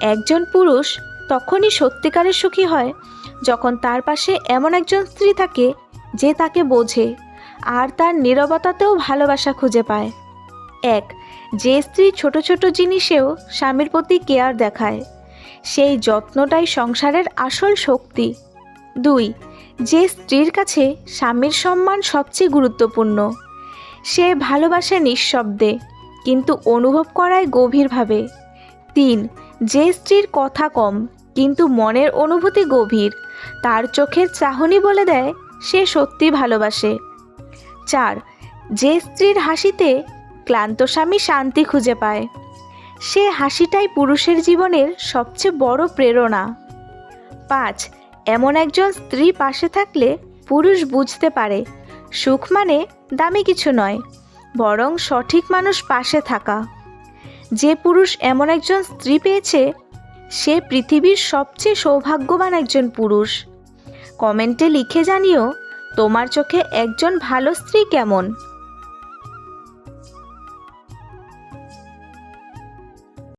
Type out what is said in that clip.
একজন পুরুষ তখনই সত্যিকারের সুখী হয়, যখন তার পাশে এমন একজন স্ত্রী থাকে যে তাকে বোঝে আর তার নীরবতাতেও ভালোবাসা খুঁজে পায়। এক, যে স্ত্রী ছোট ছোট জিনিসেও স্বামীর প্রতি কেয়ার দেখায়, সেই যত্নটাই সংসারের আসল শক্তি। দুই, যে স্ত্রীর কাছে স্বামীর সম্মান সবচেয়ে গুরুত্বপূর্ণ, সে ভালোবাসে নিঃশব্দে, কিন্তু অনুভব করায় গভীরভাবে। তিন। যে স্ত্রীর কথা কম, কিন্তু মনের অনুভূতি গভীর, তার চোখের চাহনি বলে দেয়, সে সত্যি ভালোবাসে। চার। যে স্ত্রীর হাসিতে ক্লান্ত স্বামী শান্তি খুঁজে পায়। সে হাসিটাই পুরুষের জীবনের সবচেয়ে বড় প্রেরণা। পাঁচ। এমন একজন স্ত্রী পাশে থাকলে পুরুষ বুঝতে পারে, সুখ মানে দামি কিছু নয়, বরং সঠিক মানুষ পাশে থাকা। যে পুরুষ এমন একজন স্ত্রী পেয়েছে, সে পৃথিবীর সবচেয়ে সৌভাগ্যবান একজন পুরুষ। কমেন্টে লিখে জানিও, তোমার চোখে একজন ভালো স্ত্রী কেমন?